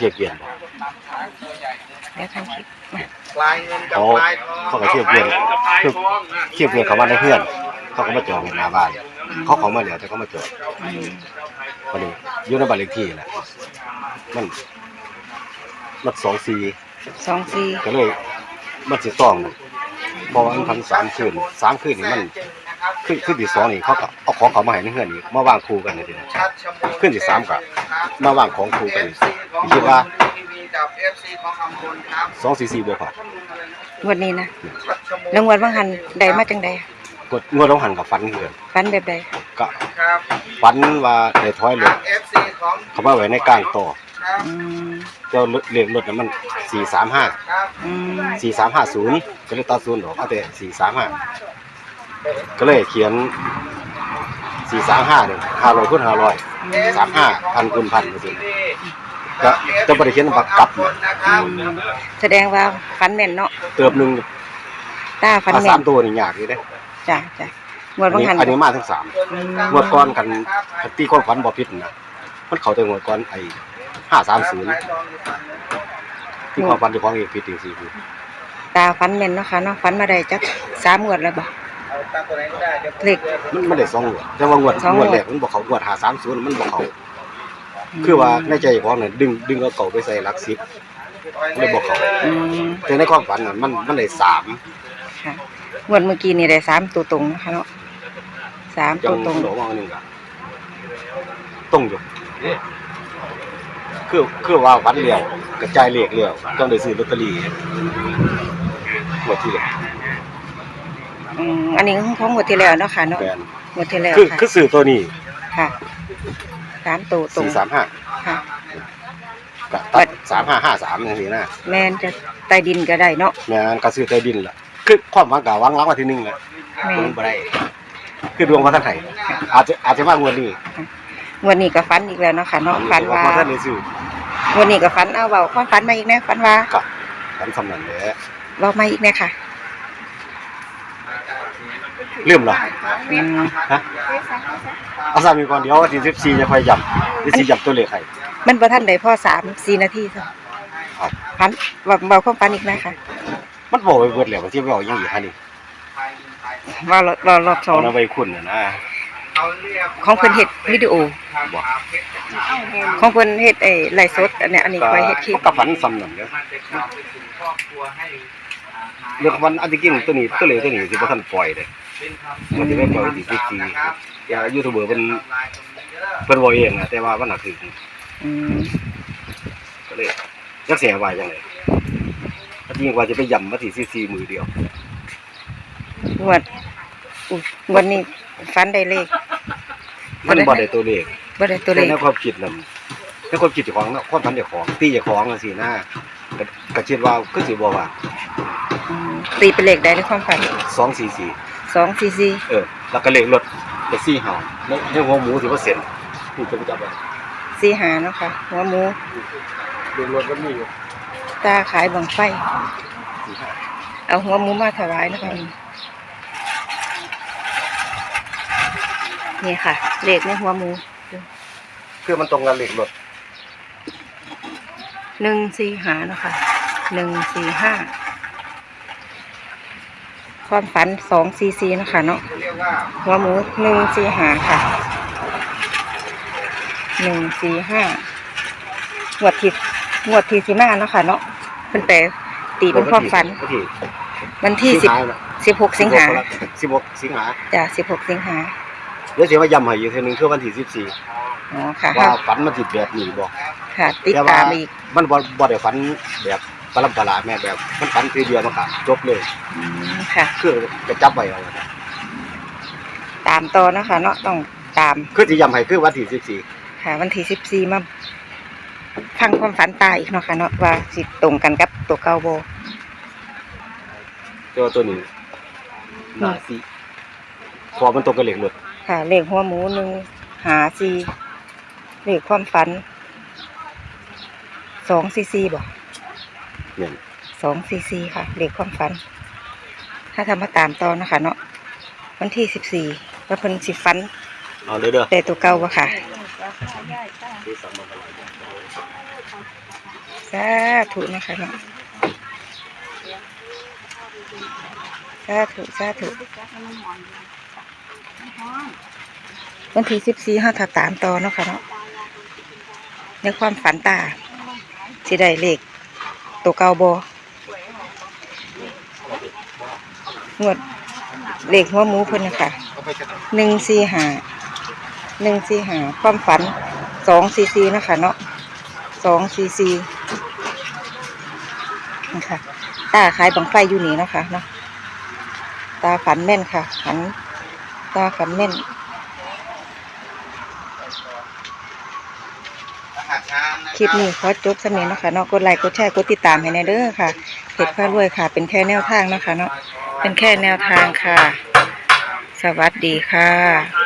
เทียบเกียนบ่เดี๋ยวทำคลิปมาปลายเงินกับเขาปลายทองเขาก็เทียบเกียนคือเทียบเกียนเขามาในเพื่อน เขาก็มาจอดในหน้าบ้าน เขาเขามาแล้วแต่เขามาจอดอืมวันนี้อยู่ในบ้านเลขที่แหละมันมันสองสี่สองสี่ก็เลย มันสิต้องเพราะว่ามันพันสามคืนสามคืนนี่มัน ขึ้นขึ้นที่สองนี่เขาก็เอาของเขามาให้ในเฮือนนี่มาวางคู่กันเลยทีนี้ชัดชะมูขึ้นที่สามกับมาวางของคู่กันเอนี่ฟซีของคิดว่าทีวีกับเอฟซีของอำพลครับสองสี่สี่บวกพองวดนี้นะชัดชะมูแล้วงวดว่างหันใดมาจังใดกดงวดต้องหันกับฟันเหือนฟันแบบใดก็ครับฟันว่าได้ถอยรถเอฟซีของเขามาไว้ในกลางต่อครับอืมเจ้าเลขรถน่ะมันสี่สามห้าครับอืมสี่สามห้าศูนย์ก็เลยตัดศูนย์ออกเอาแต่สี่สามห้า ก็เลยเขียนสี่สามห้าเนี่ยห้าร้อยคูณห้าร้อยสามห้าพันคูณพันก็สิก็จะบริเขียนบักกลับคนนะครับอืมแสดงว่าฟันแม่นเนาะเติบหนึ่งตาฟันถ้าแม่สานมตัวนี่ยากอยู่เด้จ้ะจ้ะงวดอันว่างนี้หันอันนี้มาทั้งสามอืมงวดก้อนกันกันตีก้อนขวัญบ่ผิดนะมันเข้าแต่งวดก้อนไอ้ห้าสามศูนย์ที่ความฝันที่ของเอกผิดจริงๆคือตาฟันแม่นเนาะค่ะเนาะฟันมาได้จักสามงวดแล้วบ่เอา ตามตัวไหนก็ได้ดี๋ยวผมเลขมันมันได้สองงวดแต่ว่างวดสองงงววด ดแรกมันบ่เขางวดหาสามศูนย์มันบ่เขาคือว่าในใจของน่ะดึงดึงเอาเก่าไปใส่หลักสิบเลยบอกเขา อืมแต่ในความฝันน่ะมันมันได้สามค่ะงวดเมื่อกี้นี่ได้สามตัวตรงนะคะเนาะสามจัตัวงตรงหลวงว่าอันหนึงก็ต้องอยู่คือคือว่าฝันเลี้ยวกระจายเลขเลี้ยวต้องได้ซื้อลอตเตอรี่หมดที่เลย อืมอันนี้ของงวดที่แล้วเนาะค่ะเนาะแฟนงวดที่แล้วคือค่ะคือซื้อตัวนี้ค่ะสามตัวตรงสี่สามห้าค่ะก็ตัดสามห้าห้าสามอย่างนี้นะแม่นจะใต้ดินก็ได้เนาะแม่นก็ซื้อใต้ดินล่ะคือความหวังกะหวังรักวันที่หนึ่งแหละแม่มันบ่ได้คือดวงมาทางไหนอาจจะอาจจะมากงวดนี้งวดนี้ก็ฝันอีกแล้วเนาะค่ะเนาะฝันว่าเพราะท่านได้ซื้องวดนี้ก็ฝันเอาเบาความฝันมาอีกแน่ฝันว่ากับฝันสำนันแหละเรามาอีกแน่ค่ะ เริ่มเหรออืมฮะเอาสามีก่อนเดี๋ยววันที่สิบสี่จะค่อยย้ำที่สี่ย้ำตัวเลขให้ มันบ่ทันได้พอสามสี่นาทีซะครับฝันเบาเบาความฝันอีกนะคะมันบอกไปเบิดแล้วว่าที่บอกยังอีกฮะนี่ว่ารอบรอบรอบสอเอางน้ำไปคุณน่ะนะเอาเรียกของเพิ่นเฮ็ดวิดีโอบอกของเพิ่นเฮ็ดไอ้ไลฟ์สดอันเนี้ยอันนี้ก็คอยเฮ็ดคลิปก็ฝันสำนันเด้อมันเป็นความเป็นถึงครอบครัวให้เรื่องวันอันที่จริงตัวนี้ตัวเลขตัวนี้สิบ่ทันปล่อยเด้อเป็นคำ มันจะได้ปล่อยวันที่สิบสี่นะครับอย่ายูทูบเบอร์เพิ่นทำลายตรงนี้เด้อเพิ่นบอกเองนะแต่ว่ามันน่ะคืออืมก็เลยจักเสียไว้จังได๋ถ้าจริงว่าจะไปย้ำวันที่สิบสี่มือเดียวงวดอุ๊ยงวันนี้ฝันได้เลขมันบ่ได้ตัวเลขบ่ได้ตัวเลแต่ขในความคิดนั่นในความคิดเจ้าของเนาะความพันเจ้าของตีเจ้าของจังซี่นะก็ก็คิดว่าคือสิบ่ว่าอืมตีเป็นเลขได้ในความฝัน244ส องสี่สี่เออแล้วก็เลขรถก็4เฮาในในหัวหมูสิว่าเซ็นนี่จะไปจับไว้สี่หาเนาะค่ะหัวหมูเลขรถมันมีอยู่ตาขายบังไฟ45เอาหัวหมูมาถวายนะคะนี่ค่ะเลขในหัวหมูคือมันตรงกับเลขรถหนึ่งสี่หาเนาะค่ะหนึ่งสี่ห้า ความฝันสองสี่สี่เนาะคะเนาะเรียกว่าหัวหมูหนึ่งสี่หาค่ะหนึ่งสี่ห้างวดที่งวดที่สิมาเนาะค่ะเนาะเป็นแต่ตีเป็นความฝัน วันที่วันที่สิบสิงหาน่ะสิบหกสิงหา16สิงหาจ้ะสิบหกสิงหาเดี๋ยวสิมาย้ำให้อีกเทื่อนึงคือวันที่14อ๋อค่ะว่าฝันมันสิแบบนี้บ่ค่ะ ติดแต่ว่ตามอีกมันบ่บ่ได้ฝันแบบปรัมปราแม่แบบมันฝันทีเดียวมันก็จบเลยอืม ค่ะ คือจะจับไว้เอาตามต่อเนาะคะเนาะต้องตามคือสิย้ำให้คือวันที่สิบสี่ค่ะ วันที่สิบสี่มาฟังความฝันตาอีกเนาะค่ะเนาะว่าสิตรงกันกับตัวเก่าโบตัวตัวนี้น่าสิพอมันตรงกับเลขรถค่ะ เลขหัวหมูหนึ่งหาสี่เลขความฝันสองซีซีบ่เนี่ยสองซีซีค่ะเลขความฝัน ถ้าทำมาตามต่อนะคะเนาะวันที่สิบสี่ว่าเพิ่นสิฝันเอาเลยเด้อแต่ตัวเก่าบ่ค่ะสาธุนะคะเนาะสาธุสาธุวันที่สิบสี่ห้าถ้าตามต่อเนาะค่ะเนาะในความฝันตาสิได้เลขตัวเก่าบ งวดเลขหัวหมูเพิ่นนะคะหนึ่งสี่หาหนึ่งสี่หาความฝันสองสี่สี่นาะคะเนาะสองสี่สี่นะคะตาขายบังไฟอยู่นี่เนาะคะเนาะตาฝันแม่นค่ะฝันตาฝันแม่นคลิปนี้ขอจบสำเนียงนาะคะเนาะกดไลค์กดแชร์กดติดตามให้แน่เด้อค่ะเพจพารวยค่ะ เป็นแค่แนวทางเนาะคะเนาะ เป็นแค่แนวทางค่ะ สวัสดีค่ะ